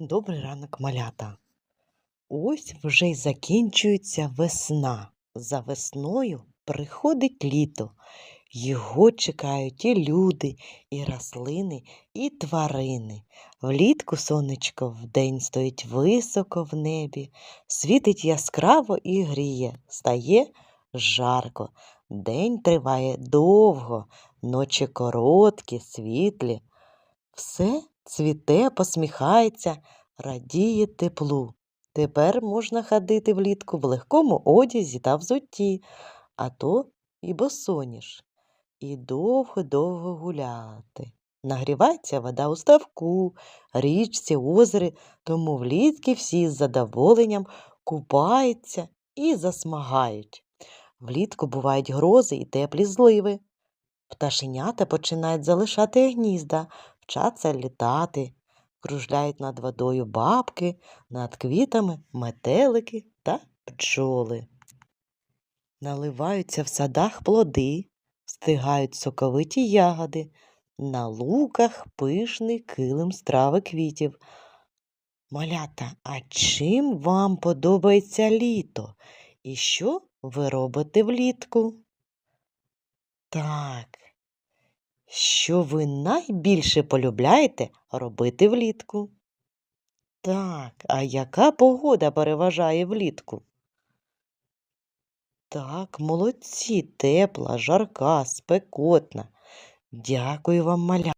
Добрий ранок, малята. Ось вже й закінчується весна. За весною приходить літо. Його чекають і люди, і рослини, і тварини. Влітку сонечко вдень стоїть високо в небі, світить яскраво і гріє, стає жарко. День триває довго, ночі короткі, світлі. Все цвіте, посміхається, радіє теплу. Тепер можна ходити влітку в легкому одязі та взутті, а то і босоніж, і довго-довго гуляти. Нагрівається вода у ставку, річці, озері, тому влітки всі з задоволенням купаються і засмагають. Влітку бувають грози і теплі зливи. Пташенята починають залишати гнізда, вчаться літати, кружляють над водою бабки, над квітами метелики та бджоли. Наливаються в садах плоди, стигають соковиті ягоди, на луках пишний килим з трави квітів. Малята, а чим вам подобається літо? І що ви робите влітку? Так. Що ви найбільше полюбляєте робити влітку? Так, а яка погода переважає влітку? Так, молодці, тепла, жарка, спекотна. Дякую вам, маля.